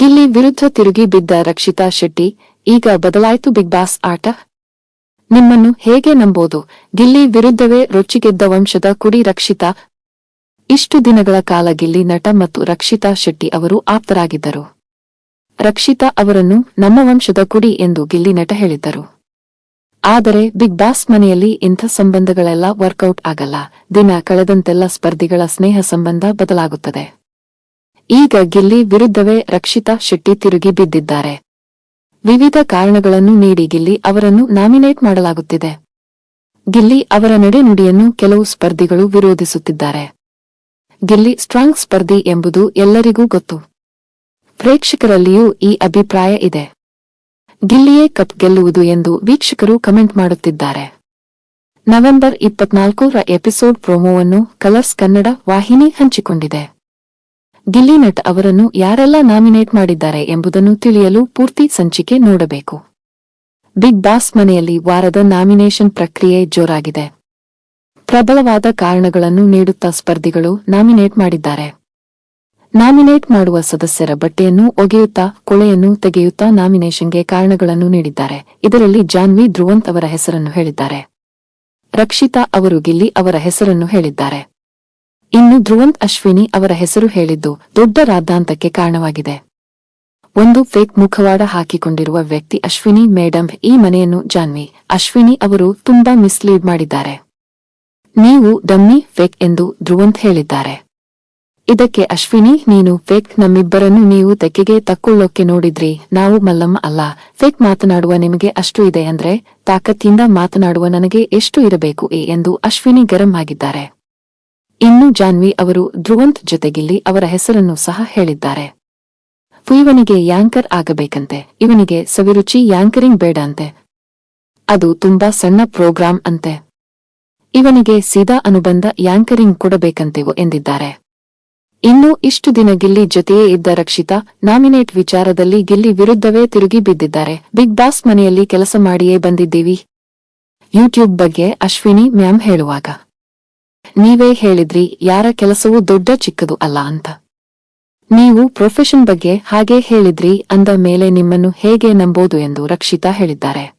ಗಿಲ್ಲಿ ವಿರುದ್ಧ ತಿರುಗಿ ಬಿದ್ದ ರಕ್ಷಿತಾ ಶೆಟ್ಟಿ, ಈಗ ಬದಲಾಯಿತು ಬಿಗ್ ಬಾಸ್ ಆಟ? ನಿಮ್ಮನ್ನು ಹೇಗೆ ನಂಬೋದು? ಗಿಲ್ಲಿ ವಿರುದ್ಧವೇ ರೊಚ್ಚಿಗೆದ್ದ ವಂಶದ ಕುಡಿ ರಕ್ಷಿತಾ? ಇಷ್ಟು ದಿನಗಳ ಕಾಲ ಗಿಲ್ಲಿ ನಟ ಮತ್ತು ರಕ್ಷಿತಾ ಶೆಟ್ಟಿ ಅವರು ಆಪ್ತರಾಗಿದ್ದರು. ರಕ್ಷಿತಾ ಅವರನ್ನು ನಮ್ಮ ವಂಶದ ಕುಡಿ ಎಂದು ಗಿಲ್ಲಿ ನಟ ಹೇಳಿದ್ದರು. ಆದರೆ ಬಿಗ್ ಬಾಸ್ ಮನೆಯಲ್ಲಿ ಇಂಥ ಸಂಬಂಧಗಳೆಲ್ಲ ವರ್ಕೌಟ್ ಆಗಲ್ಲ. ದಿನ ಕಳೆದಂತೆಲ್ಲ ಸ್ಪರ್ಧಿಗಳ ಸ್ನೇಹ ಸಂಬಂಧ ಬದಲಾಗುತ್ತದೆ. ಈಗ ಗಿಲ್ಲಿ ವಿರುದ್ಧವೇ ರಕ್ಷಿತಾ ಶೆಟ್ಟಿ ತಿರುಗಿ ಬಿದ್ದಿದ್ದಾರೆ. ವಿವಿಧ ಕಾರಣಗಳನ್ನು ನೀಡಿ ಗಿಲ್ಲಿ ಅವರನ್ನು ನಾಮಿನೇಟ್ ಮಾಡಲಾಗುತ್ತಿದೆ. ಗಿಲ್ಲಿ ಅವರ ನಡೆನುಡಿಯನ್ನು ಕೆಲವು ಸ್ಪರ್ಧಿಗಳು ವಿರೋಧಿಸುತ್ತಿದ್ದಾರೆ. ಗಿಲ್ಲಿ ಸ್ಟ್ರಾಂಗ್ ಸ್ಪರ್ಧಿ ಎಂಬುದು ಎಲ್ಲರಿಗೂ ಗೊತ್ತು. ಪ್ರೇಕ್ಷಕರಲ್ಲಿಯೂ ಈ ಅಭಿಪ್ರಾಯ ಇದೆ. ಗಿಲ್ಲಿಯೇ ಕಪ್ ಗೆಲ್ಲುವುದು ಎಂದು ವೀಕ್ಷಕರು ಕಮೆಂಟ್ ಮಾಡುತ್ತಿದ್ದಾರೆ. ನವೆಂಬರ್ ಇಪ್ಪತ್ನಾಲ್ಕರ ಎಪಿಸೋಡ್ ಪ್ರೋಮೋವನ್ನು ಕಲರ್ಸ್ ಕನ್ನಡ ವಾಹಿನಿ ಹಂಚಿಕೊಂಡಿದೆ. ಗಿಲ್ಲಿ ನಟ್ ಅವರನ್ನು ಯಾರೆಲ್ಲ ನಾಮಿನೇಟ್ ಮಾಡಿದ್ದಾರೆ ಎಂಬುದನ್ನು ತಿಳಿಯಲು ಪೂರ್ತಿ ಸಂಚಿಕೆ ನೋಡಬೇಕು. ಬಿಗ್ ಬಾಸ್ ಮನೆಯಲ್ಲಿ ವಾರದ ನಾಮಿನೇಷನ್ ಪ್ರಕ್ರಿಯೆ ಜೋರಾಗಿದೆ. ಪ್ರಬಲವಾದ ಕಾರಣಗಳನ್ನು ನೀಡುತ್ತಾ ಸ್ಪರ್ಧಿಗಳು ನಾಮಿನೇಟ್ ಮಾಡಿದ್ದಾರೆ. ನಾಮಿನೇಟ್ ಮಾಡುವ ಸದಸ್ಯರ ಬಟ್ಟೆಯನ್ನು ಒಗೆಯುತ್ತಾ, ಕೊಳೆಯನ್ನು ತೆಗೆಯುತ್ತಾ ನಾಮಿನೇಷನ್ಗೆ ಕಾರಣಗಳನ್ನು ನೀಡಿದ್ದಾರೆ. ಇದರಲ್ಲಿ ಜಾನ್ವಿ ಧ್ರುವಂತ್ ಅವರ ಹೆಸರನ್ನು ಹೇಳಿದ್ದಾರೆ. ರಕ್ಷಿತಾ ಅವರು ಗಿಲ್ಲಿ ಅವರ ಹೆಸರನ್ನು ಹೇಳಿದ್ದಾರೆ. ಇನ್ನು ಧ್ರುವಂತ್ ಅಶ್ವಿನಿ ಅವರ ಹೆಸರು ಹೇಳಿದ್ದು ದೊಡ್ಡ ರಾದ್ದಾಂತಕ್ಕೆ ಕಾರಣವಾಗಿದೆ. ಒಂದು ಫೇಕ್ ಮುಖವಾಡ ಹಾಕಿಕೊಂಡಿರುವ ವ್ಯಕ್ತಿ ಅಶ್ವಿನಿ, ಮೇಡಂ, ಈ ಮನೆಯನ್ನು ಜಾನ್ವಿ. ಅಶ್ವಿನಿ ಅವರು ತುಂಬಾ ಮಿಸ್ಲೀಡ್ ಮಾಡಿದ್ದಾರೆ. ನೀವು ಡಮ್ಮಿ ಫೇಕ್ ಎಂದು ಧ್ರುವಂತ್ ಹೇಳಿದ್ದಾರೆ. ಇದಕ್ಕೆ ಅಶ್ವಿನಿ, ನೀನು ಫೇಕ್ ನಮ್ಮಿಬ್ಬರನ್ನು ನೀವು ತೆಕ್ಕೆಗೆ ತಕ್ಕೊಳ್ಳೋಕೆ ನೋಡಿದ್ರಿ. ನಾವು ಮಲ್ಲಮ್ಮ ಅಲ್ಲ. ಫೇಕ್ ಮಾತನಾಡುವ ನಿಮಗೆ ಅಷ್ಟು ಇದೆ ಅಂದ್ರೆ ತಾಕತ್ತಿಂದ ಮಾತನಾಡುವ ನನಗೆ ಎಷ್ಟು ಇರಬೇಕು? ಎಂದು ಅಶ್ವಿನಿ ಗರಂ ಆಗಿದ್ದಾರೆ. ಇನ್ನು ಜಾನ್ವಿ ಅವರು ಧ್ರುವಂತ್ ಜೊತೆಗಿಲ್ಲಿ ಅವರ ಹೆಸರನ್ನು ಸಹ ಹೇಳಿದ್ದಾರೆ. ಇವನಿಗೆ ಯಾಂಕರ್ ಆಗಬೇಕಂತೆ, ಇವನಿಗೆ ಸವಿರುಚಿ ಯಾಂಕರಿಂಗ್ ಬೇಡ ಅಂತೆ. ಅದು ತುಂಬಾ ಸಣ್ಣ ಪ್ರೋಗ್ರಾಂ ಅಂತೆ. ಇವನಿಗೆ ಸೀದಾ ಅನುಬಂಧ ಯಾಂಕರಿಂಗ್ ಕೊಡಬೇಕಂತೆವು ಎಂದಿದ್ದಾರೆ. ಇನ್ನು ಇಷ್ಟು ದಿನ ಗಿಲ್ಲಿ ಜೊತೆಯೇ ಇದ್ದ ರಕ್ಷಿತಾ, ನಾಮಿನೇಟ್ ವಿಚಾರದಲ್ಲಿ ಗಿಲ್ಲಿ ವಿರುದ್ಧವೇ ತಿರುಗಿ ಬಿದ್ದಿದ್ದಾರೆ. ಬಿಗ್ ಬಾಸ್ ಮನೆಯಲ್ಲಿ ಕೆಲಸ ಮಾಡಿಯೇ ಬಂದಿದ್ದೀವಿ. ಯೂಟ್ಯೂಬ್ ಬಗ್ಗೆ ಅಶ್ವಿನಿ ಮ್ಯಾಮ್ ಹೇಳುವಾಗ. ನೀವೇ ಹೇಳಿದ್ರಿ, ಯಾರ ಕೆಲಸವೂ ದೊಡ್ಡ ಚಿಕ್ಕದು ಅಲ್ಲ ಅಂತ. ನೀವು ಪ್ರೊಫೆಷನ್ ಬಗ್ಗೆ ಹಾಗೆ ಹೇಳಿದ್ರಿ, ಅಂದ ಮೇಲೆ ನಿಮ್ಮನ್ನು ಹೇಗೆ ನಂಬೋದು ಎಂದು ರಕ್ಷಿತಾ ಹೇಳಿದ್ದಾರೆ.